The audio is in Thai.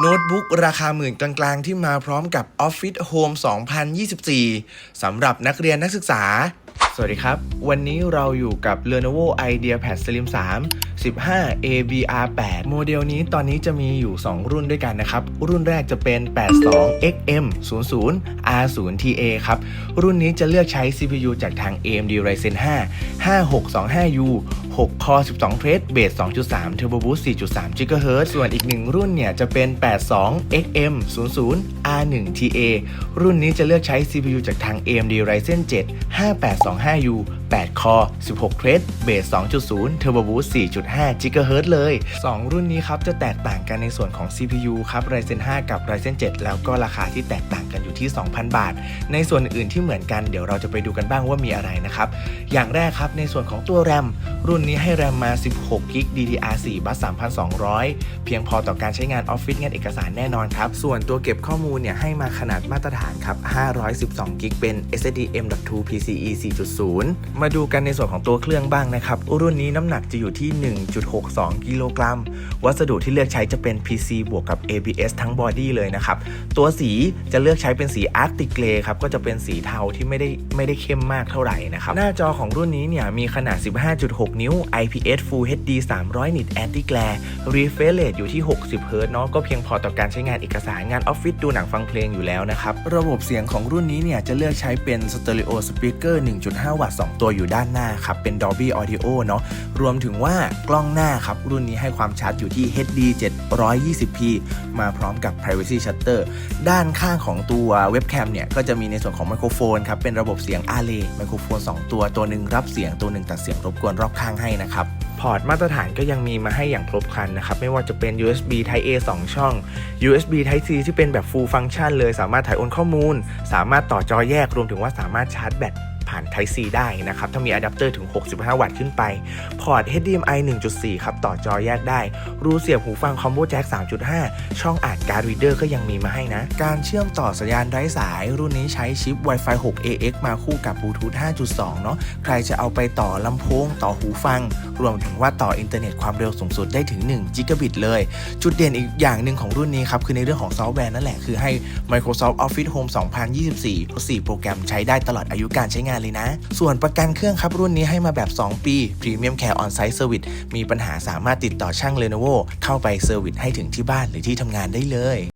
โน้ตบุ๊กราคาหมื่นกลางๆ ที่มาพร้อมกับ Office Home 2024 สำหรับนักเรียนนักศึกษา สวัสดีครับ วันนี้เราอยู่กับ Lenovo IdeaPad Slim 3 15 ABR8 โมเดลนี้ตอนนี้จะมีอยู่ 2 รุ่นด้วยกันนะครับ รุ่นแรกจะเป็น 82 XM 00 R0 TA ครับ รุ่นนี้จะเลือกใช้ CPU จากทาง AMD Ryzen 5 5625U 6 คอ 12 เทรดเบส2.3 Turbo Boost 4.3 GHz ส่วนอีกหนึ่งรุ่นเนี่ยจะเป็น 82 XM 00 R 1 TA รุ่นนี้จะเลือกใช้ CPU จากทาง AMD Ryzen 7 5825U 8 Core 16 Thread Base 2.0 Turbo Boost 4.5 GHz เลย 2 รุ่นนี้ครับ จะแตกต่างกันในส่วนของ CPU ครับ Ryzen 5 กับ Ryzen 7 แล้วก็ราคาที่แตกต่างกันอยู่ที่ 2,000 บาท ในส่วนอื่นที่เหมือนกันเดี๋ยวเราจะไปดูกันบ้างว่ามีอะไรนะครับ อย่างแรกครับ ในส่วนของตัว RAM รุ่นนี้ให้ RAM มา 16 g b DDR4 บัส3,200 เพียงพอต่อการใช้งานออฟฟิศงานเอกสารแน่นอนครับ ส่วนตัวเก็บข้อมูลเนี่ยให้มาขนาดมาตรฐานครับ512 g b เป็น SSD M.2 PCIe 4.0มาดูกันในส่วนของตัวเครื่องบ้างนะครับ รุ่นนี้น้ำหนักจะอยู่ที่ 1.62 กิโลกรัม วัสดุที่เลือกใช้จะเป็น PC บวกกับ ABS ทั้งบอดี้เลยนะครับ ตัวสีจะเลือกใช้เป็นสี Arctic Grey ครับ ก็จะเป็นสีเทาที่ไม่ได้ไม่ได้เข้มมากเท่าไหร่นะครับ หน้าจอของรุ่นนี้เนี่ยมีขนาด 15.6 นิ้ว IPS Full HD 300 nit Anti Glare Refresh Rate อยู่ที่ 60 Hz เนาะ ก็เพียงพอต่อการใช้งานเอกสารงานออฟฟิศดูหนังฟังเพลงอยู่แล้วนะครับ ระบบเสียงของรุ่นนี้เนี่ยจะเลือกใช้เป็น Stereo Speaker 1.5 วัตต์ 2 ตัวอยู่ด้านหน้าครับเป็น Dolby Audio เนาะรวมถึงว่ากล้องหน้าครับรุ่นนี้ให้ความชัดอยู่ที่ HD 720p มาพร้อมกับ Privacy Shutter ด้านข้างของตัวเว็บแคมเนี่ยก็จะมีในส่วนของไมโครโฟนครับเป็นระบบเสียง Array ไมโครโฟน 2 ตัวตัวหนึ่งรับเสียงตัวหนึ่งตัดเสียงรบกวนรอบข้างให้นะครับพอร์ตมาตรฐานก็ยังมีมาให้อย่างครบครันนะครับ ไม่ว่าจะเป็น USB Type A 2 ช่อง USB Type C ที่เป็นแบบ full function เลย สามารถถ่ายโอนข้อมูล สามารถต่อจอแยกรวมถึงว่าสามารถชาร์จแบต ผ่าน Type C ได้นะครับ ถ้ามีอะแดปเตอร์ถึง 65 วัตต์ขึ้นไป พอร์ต HDMI 1.4 ครับ ต่อจอแยกได้ รูเสียบหูฟัง Combo Jack 3.5 ช่องอ่านการ์ด Reader ก็ยังมีมาให้นะ การเชื่อมต่อสัญญาณไร้สาย รุ่นนี้ใช้ชิป Wi-Fi 6 AX มาคู่กับบลูทูธ 5.2 เนาะใครจะเอาไปต่อลำโพง ต่อหูฟัง รวมถึงว่าต่ออินเทอร์เน็ตความเร็วสูงสุดได้ถึง1 g b เลย จุดเด่นอีกอย่างหนึ่งของรุ่นนี้ครับคือในเรื่องของซอฟต์แวร์นั่นแหละคือให้ Microsoft Office Home 2024 4 โปรแกรมใช้ได้ตลอดอายุการใช้งานเลยนะ ส่วนประกันเครื่องครับรุ่นนี้ให้มาแบบ 2 ปี Premium Care On-Site Service มีปัญหาสามารถติดต่อช่าง Lenovo เข้าไปเซอร์วิสให้ถึงที่บ้านหรือที่ทำงานได้เลย